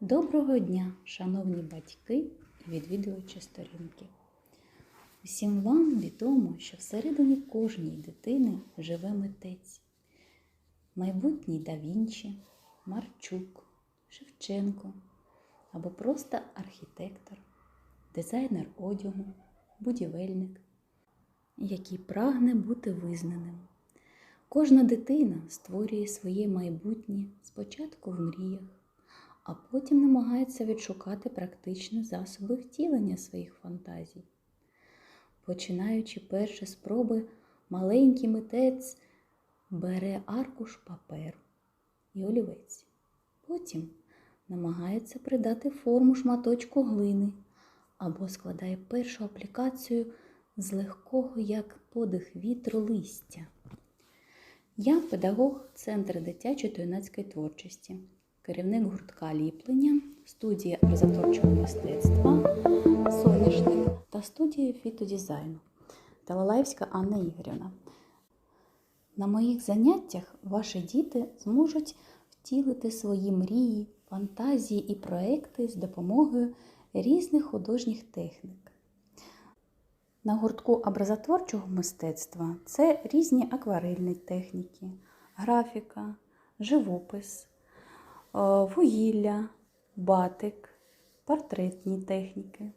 Доброго дня, шановні батьки і відвідувачі сторінки. Усім вам відомо, що всередині кожній дитини живе митець. Майбутній да Вінчі, Марчук, Шевченко або просто архітектор, дизайнер одягу, будівельник, який прагне бути визнаним. Кожна дитина створює своє майбутнє спочатку в мріях, а потім намагається відшукати практичні засоби втілення своїх фантазій. Починаючи перші спроби, маленький митець бере аркуш паперу і олівець. Потім намагається придати форму шматочку глини або складає першу аплікацію з легкого, як подих вітру листя. Я педагог Центру дитячої та юнацької творчості, керівник гуртка ліплення, студії образотворчого мистецтва Соняшник та студії фітодизайну Талалаївська Анна Ігорівна. На моїх заняттях ваші діти зможуть втілити свої мрії, фантазії і проекти з допомогою різних художніх технік. На гуртку образотворчого мистецтва це різні акварельні техніки, графіка, живопис, вугілля, батик, портретні техніки.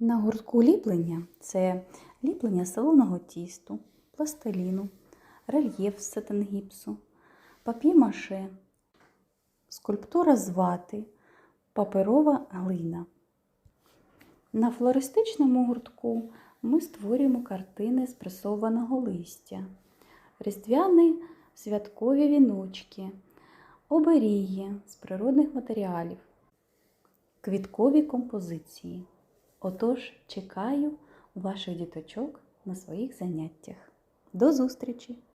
На гуртку ліплення це ліплення солоного тісту, пластиліну, рельєф з сатингіпсу, пап'є-маше, скульптура з вати, паперова глина. На флористичному гуртку ми створюємо картини з пресованого листя, різдвяні святкові віночки, оберіги з природних матеріалів, квіткові композиції. Отож, чекаю ваших діточок на своїх заняттях. До зустрічі!